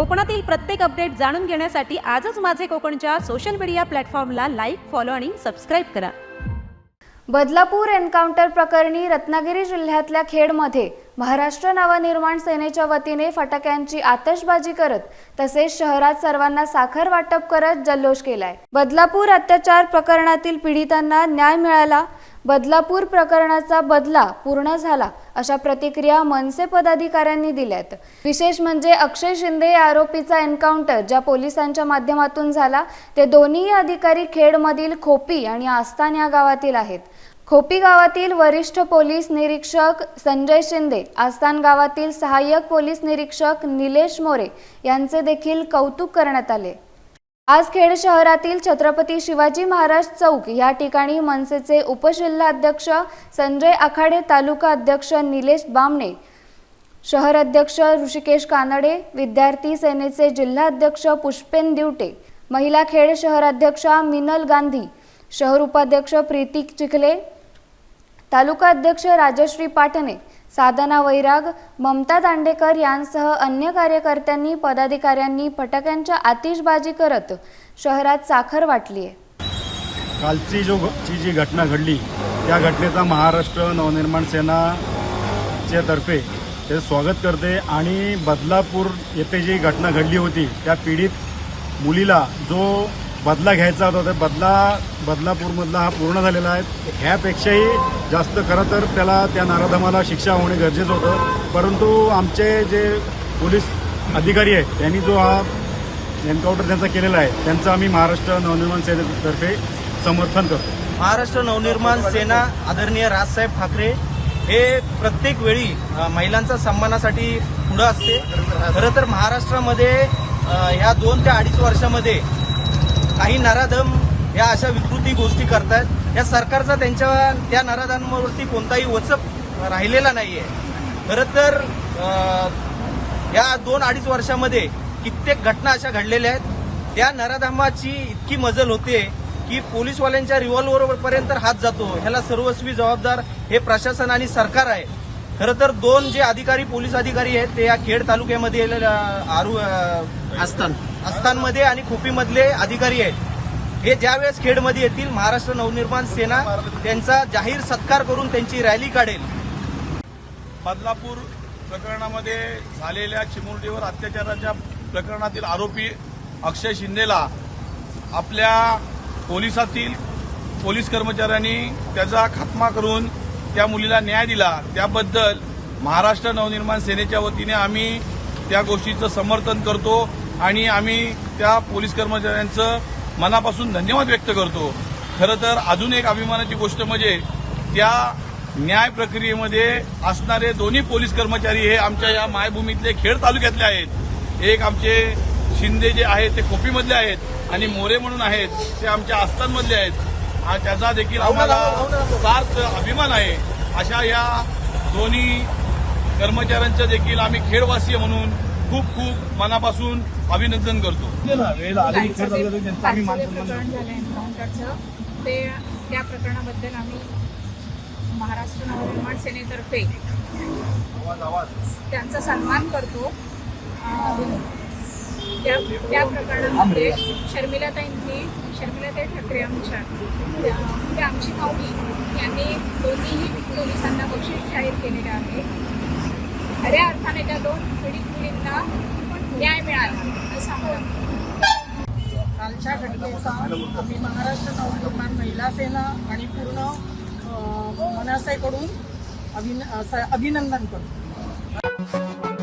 कोकणातील प्रत्येक अपडेट जाणून घेण्यासाठी आजच माझे कोकणच्या सोशल मीडिया प्लॅटफॉर्मला लाईक फॉलो आणि सबस्क्राईब करा. बदलापूर एन्काउंटर प्रकरणी रत्नागिरी जिल्ह्यातल्या खेडमध्ये महाराष्ट्र नवनिर्माण सेनेच्या वतीने फटाक्यांची आतषबाजी करत तसेच शहरात सर्वांना साखर वाटप करत जल्लोष केलाय. बदलापूर अत्याचार प्रकरणातील पीडितांना न्याय मिळाला बदलापूर प्रकरणाचा बदला पूर्ण झाला अशा प्रतिक्रिया मनसे पदाधिकाऱ्यांनी दिल्यात. विशेष म्हणजे अक्षय शिंदे या आरोपीचा एन्काउंटर ज्या पोलिसांच्या माध्यमातून झाला ते दोन्ही अधिकारी खेडमधील खोपी आणि आस्थान या गावातील आहेत. खोपी गावातील वरिष्ठ पोलीस निरीक्षक संजय शिंदे आस्थान गावातील सहाय्यक पोलीस निरीक्षक निलेश मोरे यांचे देखील कौतुक करण्यात आले. आज खेड शहरातील छत्रपती शिवाजी महाराज चौक या ठिकाणी मनसेचे उपजिल्हाध्यक्ष संजय आखाडे तालुका अध्यक्ष निलेश बामणे शहर अध्यक्ष ऋषिकेश कानडे विद्यार्थी सेनेचे जिल्हाध्यक्ष पुष्पेन दिवटे महिला खेड शहराध्यक्षा मिनल गांधी शहर उपाध्यक्ष प्रीती चिखले तालुका अध्यक्ष राजश्री पाटणे साधना वैराग ममता दांडेकर यांसह अन्य कार्यकर्त्यांनी पदाधिकाऱ्यांनी फटाक्यांच्या आतिषबाजी करत शहरात साखर वाटली आहे कालची जो ची जी घटना घडली त्या घटनेचा महाराष्ट्र नवनिर्माण सेनाच्या तर्फे ते स्वागत करते आणि बदलापूर येथे जी घटना घडली होती त्या पीडित मुलीला जो बदला घ्यायचा होता तर बदला बदलापूरमधला हा पूर्ण झालेला आहे. ह्यापेक्षाही जास्त खरं तर त्याला त्या नाराधमाला शिक्षा होणे गरजेचं होतं. परंतु आमचे जे पोलीस अधिकारी आहेत त्यांनी जो हा एन्काउंटर त्यांचा केलेला आहे त्यांचं आम्ही महाराष्ट्र नवनिर्माण सेनेतर्फे समर्थन करतो. महाराष्ट्र नवनिर्माण सेना आदरणीय राजसाहेब ठाकरे हे प्रत्येक वेळी महिलांचा सन्मानासाठी पुढं असते. खरं तर महाराष्ट्रामध्ये ह्या दोन ते अडीच वर्षामध्ये काही नराधम या अशा विकृती गोष्टी करतात या सरकारचा त्यांच्या त्या नराधांवरती कोणताही वचप राहिलेला नाही आहे खरं तर या दोन अडीच वर्षामध्ये कित्येक घटना अशा घडलेल्या आहेत. त्या नराधामाची इतकी मजल होते की पोलीसवाल्यांच्या रिव्हॉल्व्हरपर्यंत हात जातो. ह्याला सर्वस्वी जबाबदार हे प्रशासन आणि सरकार आहे. खरं तर दोन जे अधिकारी पोलीस अधिकारी आहेत ते या खेड तालुक्यामध्ये अ, आरू आस्थानमध्ये आणि खोपीमधले अधिकारी आहेत. हे ज्यावेळेस खेडमध्ये येतील महाराष्ट्र नवनिर्माण सेना त्यांचा जाहीर सत्कार करून त्यांची रॅली काढेल. बदलापूर प्रकरणामध्ये झालेल्या चिमुरडीवर अत्याचाराच्या प्रकरणातील आरोपी अक्षय शिंदेला आपल्या पोलिसातील पोलीस कर्मचाऱ्यांनी त्याचा खात्मा करून त्या मुलीला न्याय दिला. त्याबद्दल महाराष्ट्र नवनिर्माण सेनेच्या वतीने आम्ही त्या गोष्टीचं समर्थन करतो. आणि आम्ही त्या पोलीस कर्मचाऱ्यांचं मनापासून धन्यवाद व्यक्त करतो. खरं तर अजून एक अभिमानाची गोष्ट म्हणजे त्या न्याय प्रक्रियेमध्ये असणारे दोन्ही पोलीस कर्मचारी हे आमच्या या मायभूमीतले खेड तालुक्यातले आहेत. एक आमचे शिंदे जे आहेत ते खोपीमधले आहेत आणि मोरे म्हणून आहेत ते आमच्या आस्थानमधले आहेत. हा त्याचा देखील आम्हाला सार्थ अभिमान आहे. अशा या दोन्ही कर्मचाऱ्यांचं देखील आम्ही खेडवासीय म्हणून खूप खूप मनापासून अभिनंदन करतो. प्रकरण झालं एन्काउंटरचं ते त्या प्रकरणाबद्दल आम्ही महाराष्ट्र नवनिर्माण सेनेतर्फे त्यांचा सन्मान करतो. अं, त्या त्या प्रकरणामध्ये शर्मिलाताईंनी शर्मिलाताई ठाकरे आमच्या त्या- त्या आमची माऊली यांनी दोन्हीही पोलिसांना बक्षीस जाहीर केलेले आहे. खऱ्या अर्थाने त्या दोन पीडित मुलींना न्याय मिळाला असं आम्हाला कालच्या घटनेचा आम्ही महाराष्ट्र नवनिर्माण महिला सेना आणि पूर्ण अ, मनसेकडून अभिन अभिनंदन करतो.